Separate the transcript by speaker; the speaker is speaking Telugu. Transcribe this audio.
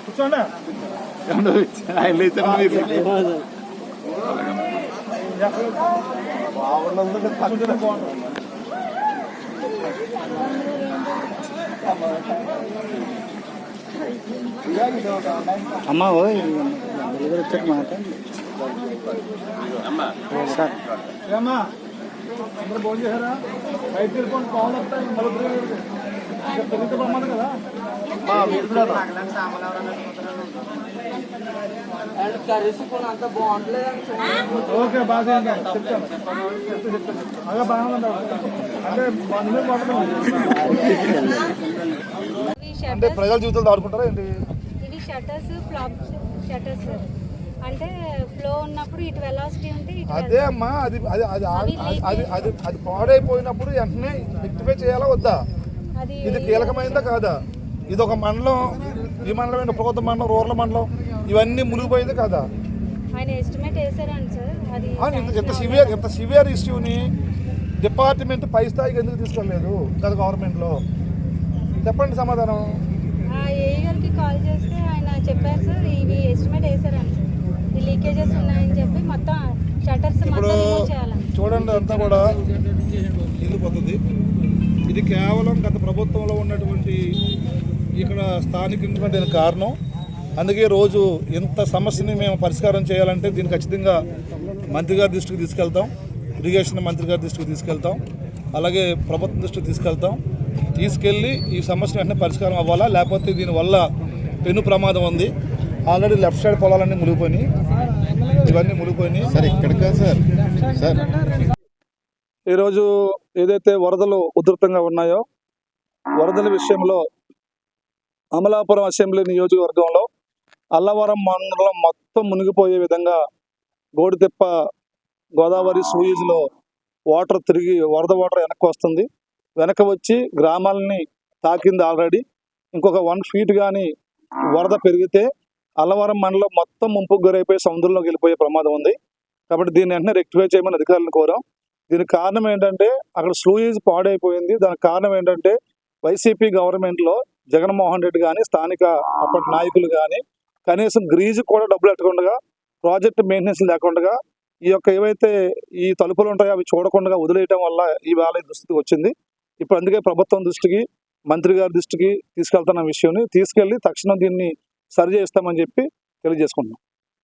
Speaker 1: కూర్చోండి?
Speaker 2: ఆయన
Speaker 1: బాగున్నందుకు కూర్చుంటే బాగుంటుంది
Speaker 3: అమ్మ ఓయ్. దగ్గర వచ్చాక మాట్లాడండి సార్
Speaker 1: అందరూ భోజనం చేశారా? బయట వెళ్ళిపోండి వస్తాయి మళ్ళీ మా మీరు కూడా రా. ఓకే బాగా. చెప్తాను చెప్తే చెప్తాను బాగా బాగా ఉంది అంటే అంటే ప్రజల జీవితాలు ఆడుకుంటారా ఏంటి
Speaker 4: ఇవి షట్టర్స్ ఫ్లాప్ షట్టర్స్ సార్ అంటే ఫ్లో ఉన్నప్పుడు ఇటు వెలాసిటీ ఉంటే
Speaker 1: అదే అమ్మా అది అది అది అది అది అది అది పాడైపోయినప్పుడు వెంటనే రెక్టిఫై చేయాలా వద్దా
Speaker 4: అది
Speaker 1: ఇది కీలకమైందా కాదా? ఇది ఒక మండలం ఈ మండలం ప్రభుత్వ మండలం రూరల్ మండలం ఇవన్నీ మునిగిపోయింది కాదా? ఇంత సివియర్ ఇంత సివియర్ ఇష్యూని డిపార్ట్మెంట్ పై స్థాయికి ఎందుకు తీసుకెళ్ళలేదు? గత గవర్నమెంట్లో. చెప్పండి సమాధానం.
Speaker 4: కాల్ చేస్తే ఆయన చెప్పారు సార్ ఇవి ఎస్టిమేట్ సార్. ఈ లీకేజెస్ ఉన్నాయని చెప్పి మొత్తం
Speaker 1: చూడండి అంతా కూడా. ఇల్లు పోతుంది ఇది కేవలం గత ప్రభుత్వంలో ఉన్నటువంటి ఇక్కడ స్థానికంగా దీనికి కారణం. అందుకే రోజు ఇంత సమస్యని మేము పరిష్కారం చేయాలంటే దీన్ని ఖచ్చితంగా మంత్రి గారి దృష్టికి తీసుకెళ్తాం. ఇరిగేషన్ మంత్రి గారి దృష్టికి తీసుకెళ్తాం. అలాగే ప్రభుత్వం దృష్టికి తీసుకెళ్తాం. తీసుకెళ్ళి ఈ సమస్య వెంటనే పరిష్కారం అవ్వాలా? లేకపోతే దీనివల్ల పెను ప్రమాదం ఉంది. ఆల్రెడీ లెఫ్ట్ సైడ్ పొలాలన్నీ మునిగిపోయినాయి. ఇవన్నీ మునిగిపోయినాయి.
Speaker 2: సార్ ఇక్కడ కాదు సార్? సార్.
Speaker 1: ఈరోజు ఏదైతే వరదలు ఉధృతంగా ఉన్నాయో వరదల విషయంలో అమలాపురం అసెంబ్లీ నియోజకవర్గంలో అల్లవరం మండలం మొత్తం మునిగిపోయే విధంగా గోడితిప్ప గోదావరి సూయిజ్లో వాటర్ తిరిగి వరద వాటర్ వెనక్కి వస్తుంది. వెనక వచ్చి గ్రామాలని తాకింది ఆల్రెడీ. ఇంకొక వన్ ఫీట్ కానీ వరద పెరిగితే అల్లవరం మండలం మొత్తం ముంపుకు గురైపోయి సముద్రంలోకి వెళ్ళిపోయే ప్రమాదం ఉంది. కాబట్టి దీన్ని వెంటనే రెక్టిఫై చేయమని అధికారులను కోరాం. దీనికి కారణం ఏంటంటే అక్కడ స్లూయిజ్ పాడైపోయింది. దానికి కారణం ఏంటంటే వైసీపీ గవర్నమెంట్లో జగన్మోహన్ రెడ్డి కానీ స్థానిక అప్పటి నాయకులు కానీ కనీసం గ్రీజు కూడా డబ్బులు పెట్టకుండా ప్రాజెక్ట్ మెయింటెనెన్స్ లేకుండా ఈ యొక్క ఏవైతే ఈ తలుపులు ఉంటాయో అవి చూడకుండా వదిలేయటం వల్ల ఈ వేళ వచ్చింది. ఇప్పుడు అందుకే ప్రభుత్వం దృష్టికి మంత్రి గారి దృష్టికి తీసుకెళ్తున్న విషయాన్ని తీసుకెళ్ళి తక్షణం దీన్ని సరి చేస్తామని చెప్పి తెలియజేసుకుంటున్నాం.